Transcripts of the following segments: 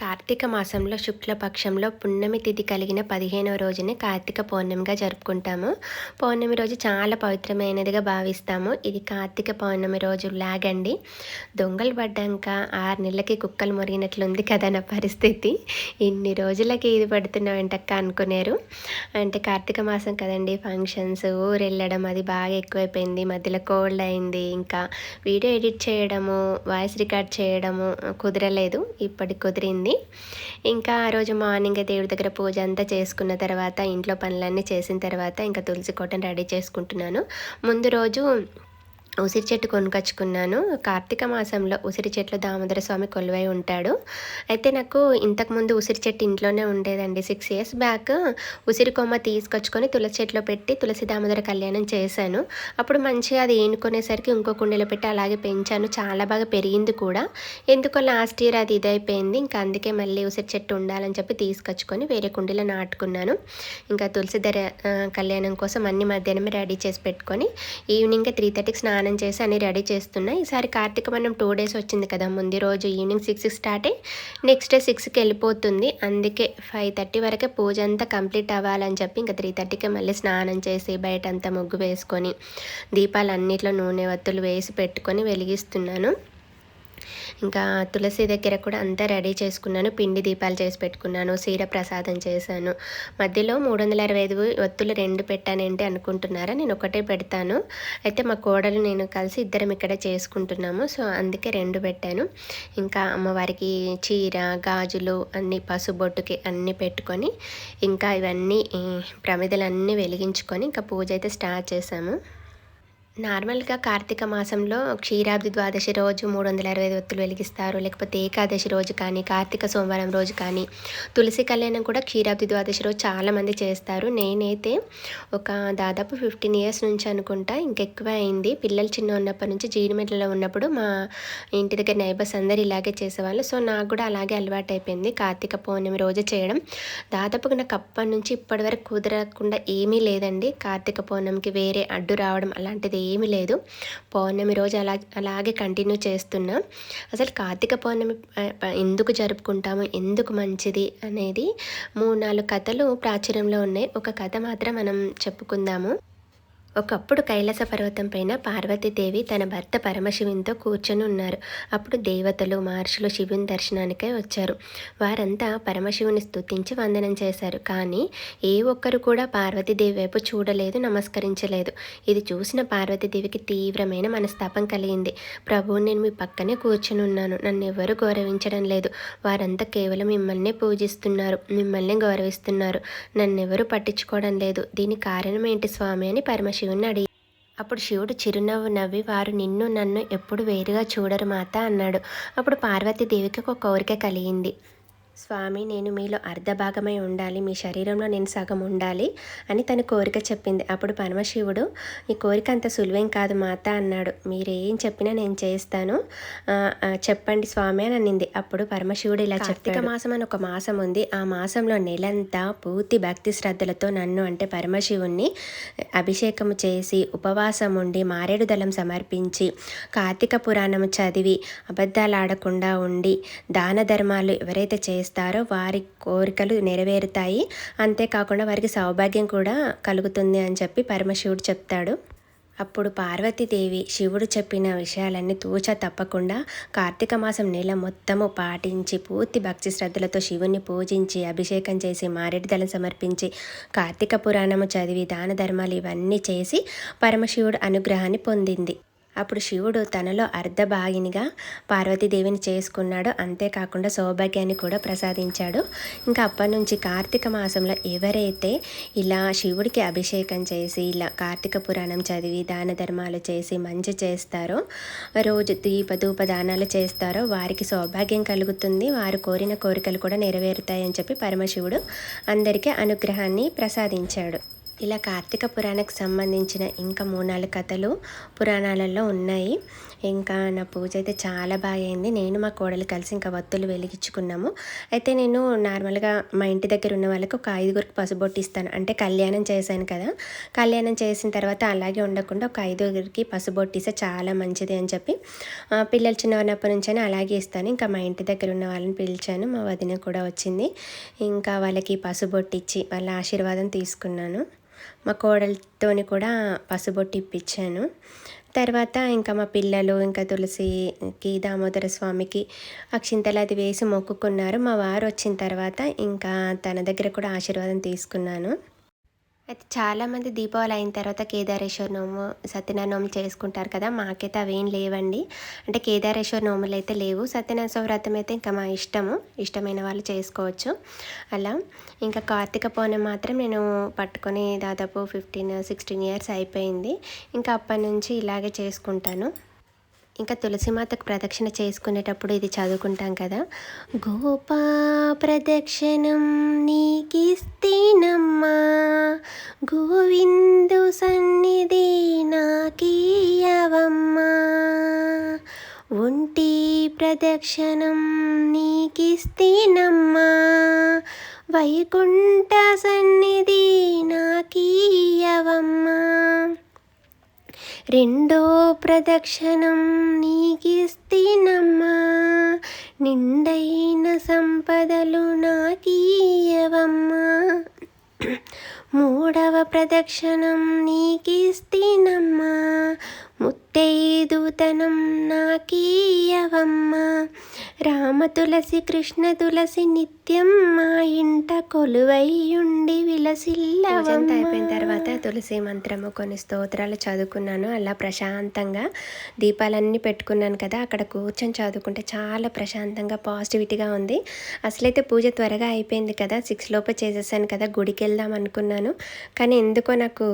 కార్తీక మాసంలో శుక్లపక్షంలో పున్నమి తిథి కలిగిన పదిహేనవ రోజుని కార్తీక పౌర్ణమిగా జరుపుకుంటాము. పౌర్ణమి రోజు చాలా పవిత్రమైనదిగా భావిస్తాము. ఇది కార్తీక పౌర్ణమి రోజు లాగండి. దొంగలు పడ్డాక ఆరు నెలలకి కుక్కలు మురిగినట్లుంది కదా నా పరిస్థితి. ఇన్ని రోజులకి ఇది పడుతున్నావు ఏంటక్క అనుకున్నారు అంటే కార్తీక మాసం కదండి ఫంక్షన్స్ ఊరు వెళ్ళడం అది బాగా ఎక్కువైపోయింది. మధ్యలో కోల్డ్ అయింది. ఇంకా వీడియో ఎడిట్ చేయడము వాయిస్ రికార్డ్ చేయడము కుదరలేదు. ఇప్పటికి కుదిరింది. ఇంకా ఆ రోజు మార్నింగ్ దేవుడి దగ్గర పూజ అంతా చేసుకున్న తర్వాత ఇంట్లో పనులన్నీ చేసిన తర్వాత ఇంకా తులసి కోటను రెడీ చేసుకుంటున్నాను. ముందు రోజు ఉసిరి చెట్టు కొనుకొచ్చుకున్నాను. కార్తీక మాసంలో ఉసిరి చెట్లు దామోదర స్వామి కొలువై ఉంటాడు. అయితే నాకు ఇంతకుముందు ఉసిరి చెట్టు ఇంట్లోనే ఉండేదండి. సిక్స్ ఇయర్స్ బ్యాక్ ఉసిరి కొమ్మ తీసుకొచ్చుకొని తులసి చెట్లో పెట్టి తులసి దామోదర కళ్యాణం చేశాను. అప్పుడు మంచిగా అది ఏనుకునేసరికి ఇంకో కుండీలో పెట్టి అలాగే పెంచాను. చాలా బాగా పెరిగింది కూడా. ఎందుకో లాస్ట్ ఇయర్ అది ఇదైపోయింది. ఇంకా అందుకే మళ్ళీ ఉసిరి చెట్టు ఉండాలని చెప్పి తీసుకొచ్చుకొని వేరే కుండీలో నాటుకున్నాను. ఇంకా తులసి ధర కళ్యాణం కోసం అన్ని మధ్యాహ్నమే రెడీ చేసి పెట్టుకొని ఈవినింగ్ త్రీ థర్టీకి స్నానం చేసి అన్ని రెడీ చేస్తున్నా. ఈసారి కార్తీక మనం టూ డేస్ వచ్చింది కదా ముందు రోజు ఈవినింగ్ సిక్స్కి స్టార్ట్ అయ్యి నెక్స్ట్ డే సిక్స్కి వెళ్ళిపోతుంది. అందుకే ఫైవ్ థర్టీ వరకే పూజ అంతా కంప్లీట్ అవ్వాలని చెప్పి ఇంకా త్రీ థర్టీకి మళ్ళీ స్నానం చేసి బయట అంతా ముగ్గు వేసుకొని దీపాలు అన్నిట్లో నూనె వత్తులు వేసి పెట్టుకొని వెలిగిస్తున్నాను. ఇంకా తులసి దగ్గర కూడా అంతా రెడీ చేసుకున్నాను. పిండి దీపాలు చేసి పెట్టుకున్నాను. సీర ప్రసాదం చేశాను. మధ్యలో మూడు వందల అరవై ఐదు ఒత్తులు రెండు పెట్టానేంటి అనుకుంటున్నారా? నేను ఒకటే పెడతాను. అయితే మా కోడలు నేను కలిసి ఇద్దరం ఇక్కడ చేసుకుంటున్నాము. సో అందుకే రెండు పెట్టాను. ఇంకా అమ్మవారికి చీర గాజులు అన్ని పసుబొట్టుకి అన్నీ పెట్టుకొని ఇంకా ఇవన్నీ ప్రమిదలన్నీ వెలిగించుకొని ఇంకా పూజ అయితే స్టార్ట్ చేశాము. నార్మల్గా కార్తీక మాసంలో క్షీరాబ్ది ద్వాదశి రోజు మూడు వందల అరవై ఐదు ఒత్తులు వెలిగిస్తారు. లేకపోతే ఏకాదశి రోజు కానీ కార్తీక సోమవారం రోజు కానీ తులసి కళ్యాణం కూడా క్షీరాబ్ది ద్వాదశి రోజు చాలామంది చేస్తారు. నేనైతే ఒక దాదాపు ఫిఫ్టీన్ ఇయర్స్ నుంచి అనుకుంటా ఇంకెక్కువ అయింది. పిల్లలు చిన్న ఉన్నప్పటి నుంచి జీడిమెట్లలో ఉన్నప్పుడు మా ఇంటి దగ్గర నైబర్స్ అందరు ఇలాగే చేసేవాళ్ళు. సో నాకు కూడా అలాగే అలవాటు అయిపోయింది కార్తీక పౌర్ణమి రోజు చేయడం. దాదాపుగా నాకు అప్పటి నుంచి ఇప్పటి వరకు కుదరకుండా ఏమీ లేదండి. కార్తీక పౌర్ణమికి వేరే అడ్డు రావడం అలాంటిది ఏమీ లేదు. పౌర్ణమి రోజు అలా అలాగే కంటిన్యూ చేస్తున్నా. అసలు కార్తీక పౌర్ణమి ఎందుకు జరుపుకుంటాము? ఎందుకు మంచిది? అనేది మూడు నాలుగు కథలు ప్రాచుర్యంలో ఉన్నాయి. ఒక కథ మాత్రం మనం చెప్పుకుందాము. ఒకప్పుడు కైలాస పర్వతం పైన పార్వతీదేవి తన భర్త పరమశివునితో కూర్చొని ఉన్నారు. అప్పుడు దేవతలు మహర్షులు శివుని దర్శనానికై వచ్చారు. వారంతా పరమశివుని స్తుతించి వందనం చేశారు. కానీ ఏ ఒక్కరు కూడా పార్వతీదేవి వైపు చూడలేదు నమస్కరించలేదు. ఇది చూసిన పార్వతీదేవికి తీవ్రమైన మనస్తాపం కలిగింది. ప్రభువు నేను మీ పక్కనే కూర్చొని ఉన్నాను. నన్ను ఎవరు గౌరవించడం లేదు. వారంతా కేవలం మిమ్మల్ని పూజిస్తున్నారు. మిమ్మల్ని గౌరవిస్తున్నారు. నన్నెవరు పట్టించుకోవడం లేదు. దీని కారణం ఏంటి స్వామి? అని పరమశివుని అడిగి అప్పుడు శివుడు చిరునవ్వు నవ్వి వారు నిన్ను నన్ను ఎప్పుడు వేరుగా చూడరు మాత అన్నాడు. అప్పుడు పార్వతీదేవికి ఒక కోరిక కలిగింది. స్వామి నేను మీలో అర్ధభాగమై ఉండాలి మీ శరీరంలో నేను సగం ఉండాలి అని తన కోరిక చెప్పింది. అప్పుడు పరమశివుడు ఈ కోరిక అంత సులువేం కాదు మాత అన్నాడు. మీరు ఏం చెప్పినా నేను చేస్తాను. చెప్పండి స్వామి అని అనింది. అప్పుడు పరమశివుడు ఇలా కార్తీక మాసం అని ఒక మాసం ఉంది. ఆ మాసంలో నెలంతా పూర్తి భక్తి శ్రద్ధలతో నన్ను అంటే పరమశివుణ్ణి అభిషేకము చేసి ఉపవాసం ఉండి మారేడు దళం సమర్పించి కార్తీక పురాణము చదివి అబద్ధాలు ఆడకుండా ఉండి దాన ధర్మాలు ఎవరైతే చేస్తారో చేస్తారో వారి కోరికలు నెరవేరుతాయి. అంతేకాకుండా వారికి సౌభాగ్యం కూడా కలుగుతుంది అని చెప్పి పరమశివుడు చెప్తాడు. అప్పుడు పార్వతీదేవి శివుడు చెప్పిన విషయాలన్నీ తూచ తప్పకుండా కార్తీక మాసం నెల మొత్తము పాటించి పూర్తి భక్తి శ్రద్ధలతో శివుని పూజించి అభిషేకం చేసి మారేడుదలం సమర్పించి కార్తీక పురాణము చదివి దాన ధర్మాలు ఇవన్నీ చేసి పరమశివుడు అనుగ్రహాన్ని పొందింది. అప్పుడు శివుడు తనలో అర్ధభాగినిగా పార్వతీదేవిని చేసుకున్నాడు. అంతేకాకుండా సౌభాగ్యాన్ని కూడా ప్రసాదించాడు. ఇంకా అప్పటి నుంచి కార్తీక మాసంలో ఎవరైతే ఇలా శివుడికి అభిషేకం చేసి ఇలా కార్తీక పురాణం చదివి దాన ధర్మాలు చేసి మంచి చేస్తారో రోజు దీప ధూప దానాలు చేస్తారో వారికి సౌభాగ్యం కలుగుతుంది. వారు కోరిన కోరికలు కూడా నెరవేరుతాయని చెప్పి పరమశివుడు అందరికీ అనుగ్రహాన్ని ప్రసాదించాడు. ఇలా కార్తీక పురాణకు సంబంధించిన ఇంకా మూడు నాలుగు కథలు పురాణాలలో ఉన్నాయి. ఇంకా నా పూజ అయితే చాలా బాగా అయింది. నేను మా కోడలు కలిసి ఇంకా వత్తులు వెలిగించుకున్నాము. అయితే నేను నార్మల్గా మా ఇంటి దగ్గర ఉన్న వాళ్ళకి ఒక ఐదుగురికి పసుబొట్టు ఇస్తాను. అంటే కళ్యాణం చేశాను కదా. కళ్యాణం చేసిన తర్వాత అలాగే ఉండకుండా ఒక ఐదుగురికి పసుబొట్టు ఇస్తే చాలా మంచిది అని చెప్పి పిల్లలు చిన్నప్పటి నుంచైనా అలాగే ఇస్తాను. ఇంకా మా ఇంటి దగ్గర ఉన్న వాళ్ళని పిలిచాను. మా వదిన కూడా వచ్చింది. ఇంకా వాళ్ళకి పసుబొట్టు ఇచ్చి వాళ్ళ ఆశీర్వాదం తీసుకున్నాను. మా కోడలతోని కూడా పసుబొట్టు ఇప్పించాను. తర్వాత ఇంకా మా పిల్లలు ఇంకా తులసికి దామోదర స్వామికి అక్షింతలు అది వేసి మొక్కుకున్నారు. మా వారు వచ్చిన తర్వాత ఇంకా తన దగ్గర కూడా ఆశీర్వాదం తీసుకున్నాను. అయితే చాలామంది దీపావళి అయిన తర్వాత కేదారేశ్వర నోము సత్యనారాయణ నోము చేసుకుంటారు కదా మాకైతే అవేం లేవండి. అంటే కేదారేశ్వర నోములు అయితే లేవు. సత్యనారాయణ వ్రతం అయితే ఇంకా మా ఇష్టము. ఇష్టమైన వాళ్ళు చేసుకోవచ్చు. అలా ఇంకా కార్తీక పౌర్ణమి మాత్రం నేను పట్టుకొని దాదాపు ఫిఫ్టీన్ సిక్స్టీన్ ఇయర్స్ అయిపోయింది. ఇంకా అప్పటి నుంచి ఇలాగే చేసుకుంటాను. ఇంకా తులసిమాతకు ప్రదక్షిణ చేసుకునేటప్పుడు ఇది చదువుకుంటాం కదా. గోపా ప్రదక్షిణం నీకిస్తీనమ్మా. గోవిందు సన్నిధి నాకీయవమ్మా. ఒంటి ప్రదక్షిణం నీకిస్తీనమ్మా. వైకుంఠ సన్నిధి నాకీయవమ్మా. రెండో ప్రదక్షిణం నీకిస్తీనమ్మా నిండైన సంపదలు నాకీయవమ్మా. మూడవ ప్రదక్షిణం నీకిస్తీనమ్మా ముత్తైదుతనం నాకీయవమ్మా. రామ తులసి కృష్ణ తులసి నిత్యం మా ఇంట కొలువైయుండి విలసిల్లవంత అయిపోయిన తర్వాత తులసి మంత్రము కొన్ని స్తోత్రాలు చదువుకున్నాను. అలా ప్రశాంతంగా దీపాలన్నీ పెట్టుకున్నాను కదా అక్కడ కూర్చొని చదువుకుంటే చాలా ప్రశాంతంగా పాజిటివిటీగా ఉంది. అసలైతే పూజ త్వరగా అయిపోయింది కదా సిక్స్ లోపే చేసేసాను కదా గుడికి వెళ్దాం అనుకున్నాను. కానీ ఎందుకో నాకు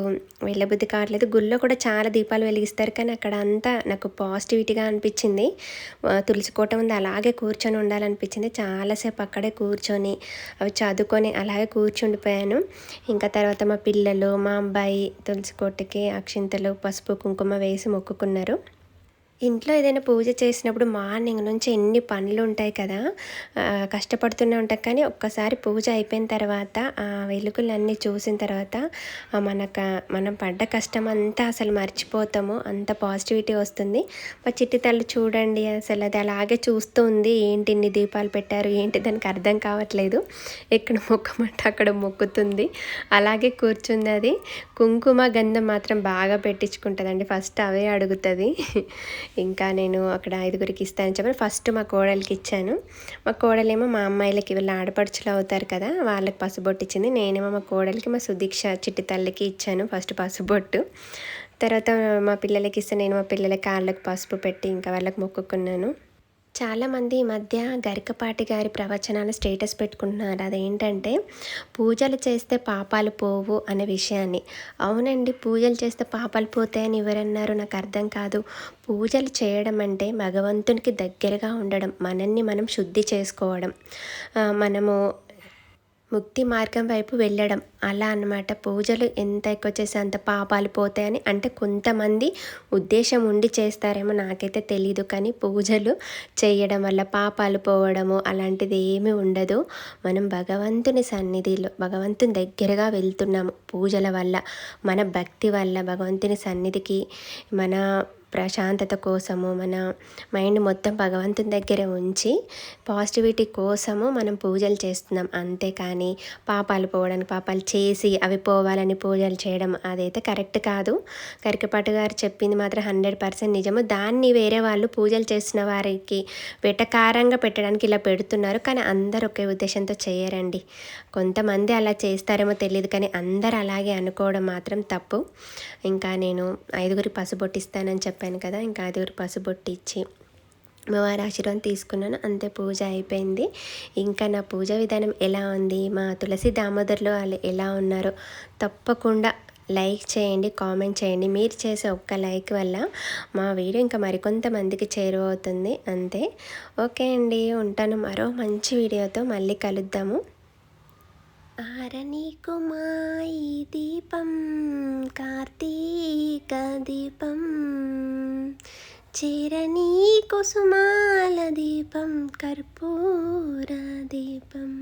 వెళ్ళబుద్ధి కావట్లేదు. గుళ్ళో కూడా చాలా దీపాలు వెలిగిస్తారు కానీ అక్కడ అంతా నాకు పాజిటివిటీగా అనిపించింది. తులసి కోట ఉంది అలాగే కూర్చొని ఉండాలనిపించింది. చాలాసేపు అక్కడే కూర్చొని అవి చదువుకొని అలాగే కూర్చుండిపోయాను. ఇంకా తర్వాత మా పిల్లలు మా అబ్బాయి తులసి కొట్టుకి అక్షింతలు పసుపు కుంకుమ వేసి మొక్కుకున్నారు. ఇంట్లో ఏదైనా పూజ చేసినప్పుడు మార్నింగ్ నుంచి ఎన్ని పనులు ఉంటాయి కదా కష్టపడుతూనే ఉంటాయి కానీ ఒక్కసారి పూజ అయిపోయిన తర్వాత ఆ వెలుగులన్నీ చూసిన తర్వాత మనక మనం పడ్డ కష్టం అంతా అసలు మర్చిపోతాము. అంత పాజిటివిటీ వస్తుంది. మా చిట్టి తల్లి చూడండి అసలు అది అలాగే చూస్తూ ఉంది. ఏంటి ఇన్ని దీపాలు పెట్టారు? ఏంటి దానికి అర్థం కావట్లేదు. ఎక్కడ మొక్కమంటే అక్కడ మొక్కుతుంది. అలాగే కూర్చుంది అది. కుంకుమ గంధం మాత్రం బాగా పెట్టించుకుంటుందండి. ఫస్ట్ అవే అడుగుతుంది. ఇంకా నేను అక్కడ ఐదుగురికి ఇస్తానని చెప్పి ఫస్ట్ మా కోడలికి ఇచ్చాను. మా కోడలేమో మా అమ్మాయిలకి వీళ్ళు ఆడపడుచులు అవుతారు కదా వాళ్ళకి పసుబొట్టు ఇచ్చింది. నేనేమో మా కోడలికి మా సుదీక్ష చిట్టి తల్లికి ఇచ్చాను ఫస్ట్ పసుబొట్టు. తర్వాత మా పిల్లలకి ఇస్తే నేను మా పిల్లల కాళ్ళకు పసుపు పెట్టి ఇంకా వాళ్ళకి మొక్కుకున్నాను. చాలామంది ఈ మధ్య గరికపాటి గారి ప్రవచనాలు స్టేటస్ పెట్టుకుంటున్నారు. అదేంటంటే పూజలు చేస్తే పాపాలు పోవు అనే విషయాన్ని. అవునండి పూజలు చేస్తే పాపాలు పోతాయని ఎవరన్నారు? నాకు అర్థం కాదు. పూజలు చేయడం అంటే భగవంతునికి దగ్గరగా ఉండడం మనల్ని మనం శుద్ధి చేసుకోవడం. మనము ముక్తి మార్గం వైపు వెళ్ళడం. అలా అనమాట పూజలు ఎంత ఎక్కువ చేస్తే అంత పాపాలు పోతాయని అంటే కొంతమంది ఉద్దేశం ఉండి చేస్తారేమో నాకైతే తెలీదు. కానీ పూజలు చేయడం వల్ల పాపాలు పోవడము అలాంటిది ఏమీ ఉండదు. మనం భగవంతుని సన్నిధిలో భగవంతుని దగ్గరగా వెళ్తున్నాము పూజల వల్ల. మన భక్తి వల్ల భగవంతుని సన్నిధికి మన ప్రశాంతత కోసము మన మైండ్ మొత్తం భగవంతుని దగ్గర ఉంచి పాజిటివిటీ కోసము మనం పూజలు చేస్తున్నాం. అంతేకాని పాపాలు పోవడానికి పాపాలు చేసి అవి పోవాలని పూజలు చేయడం అదైతే కరెక్ట్ కాదు. కరికపాటు గారు చెప్పింది మాత్రం హండ్రెడ్ పర్సెంట్ నిజము. దాన్ని వేరే వాళ్ళు పూజలు చేసిన వారికి వెటకారంగా పెట్టడానికి ఇలా పెడుతున్నారు. కానీ అందరు ఒకే ఉద్దేశంతో చేయరండి. కొంతమంది అలా చేస్తారేమో తెలియదు కానీ అందరు అలాగే అనుకోవడం మాత్రం తప్పు. ఇంకా నేను ఐదుగురి పసుబొట్టిస్తానని చెప్పాను. చెప్పాను కదా ఇంకా అది పసుబొట్టి ఇచ్చి అమ్మవారి ఆశీర్వాదం తీసుకున్నాను. అంతే పూజ అయిపోయింది. ఇంకా నా పూజ విధానం ఎలా ఉంది? మా తులసి దామోదర్లో వాళ్ళు ఎలా ఉన్నారో తప్పకుండా లైక్ చేయండి కామెంట్ చేయండి. మీరు చేసే ఒక్క లైక్ వల్ల మా వీడియో ఇంకా మరికొంతమందికి చేరువవుతుంది. అంతే. ఓకే అండి ఉంటాను మరో మంచి వీడియోతో మళ్ళీ కలుద్దాము. ఆరనీకుమాయి దీపం కార్తీక దీపం. చేరని కుసుమాల దీపం కర్పూర దీపం.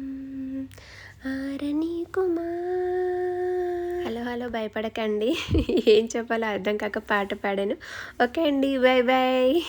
ఆరని కుమార్. హలో హలో భయపడకండి. ఏం చెప్పాలో అర్థం కాక పాట పాడాను. ఓకే అండి బాయ్ బాయ్